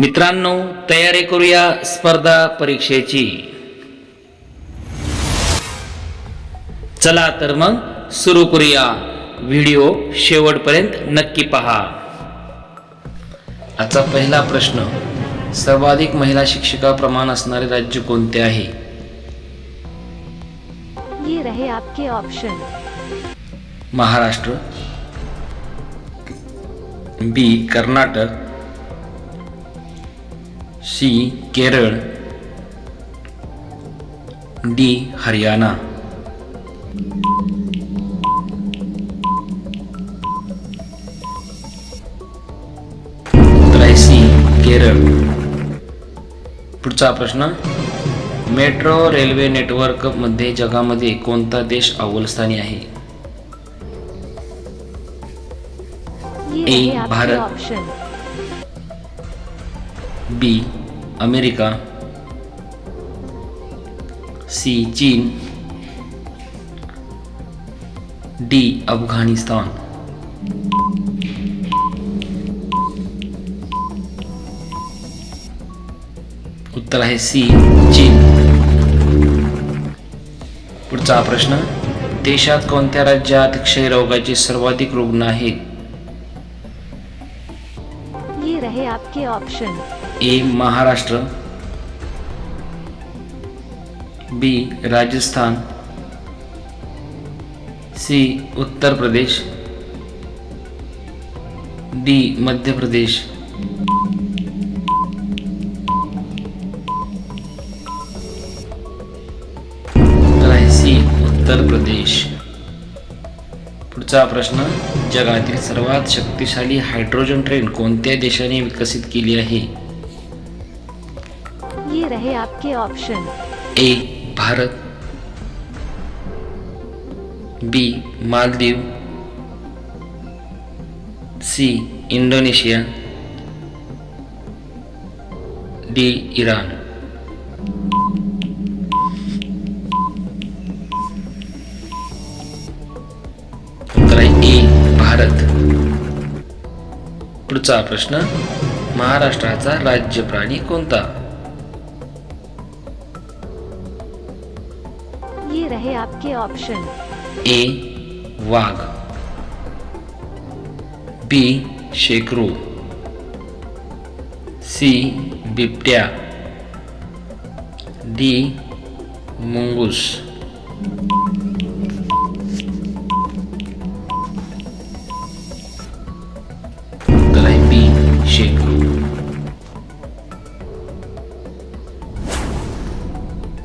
मित्रांनो तयारी करूया स्पर्धा परीक्षेची. चला तर मग सुरू करूया. व्हिडिओ शेवटपर्यंत नक्की पहा. आजचा पहिला प्रश्न. सर्वाधिक महिला शिक्षका प्रमाण असणारे राज्य कोणते आहे? ये रहे आपके option Maharashtra B Karnataka C Kerala. D Haryana. उत्तर आहे सी केरळ. पुढचा प्रश्न मेट्रो रेल्वे नेटवर्कमध्ये जगामध्ये कोणता देश अव्वल स्थानी आहे? A, Bharat. B America. C चीन. डी अफगाणिस्तान. उत्तर आहे सी चीन. पुढचा प्रश्न. देशात कोणत्या राज्यात क्षयरोगाचे सर्वाधिक रुग्ण आहेत? ये रहे आपके option A Maharashtra. B Rajasthan. C Uttar Pradesh. D Madhya Pradesh. C Uttar प्रदेश. पुढचा प्रश्न जगातील सर्वात शक्तिशाली हायड्रोजन ट्रेन कोणत्या देशाने विकसित केली आहे? रहे आपके option A Bharat. B Maldives. C Indonesia. D Iran. उत्तर आहे ए भारत. पुढचा प्रश्न महाराष्ट्राचा राज्य प्राणी कोणता? आपके ऑप्शन ए वाघ. बी शेकरू. सी बिबट्या. डी मुंगूस. उत्तर बी शेकरू.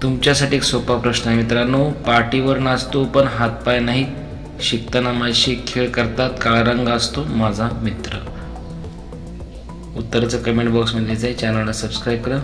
तुमच्यासाठी एक सोपा प्रश्न आहे मित्रांनो. पाठीवर नाचतो पण हातपाय नाही. शिकताना माझे खेळ करतात काळा रंग असतो माझा मित्र. उत्तराचं कमेंट बॉक्समध्ये लिहायचं आहे चॅनलला सबस्क्राईब करा.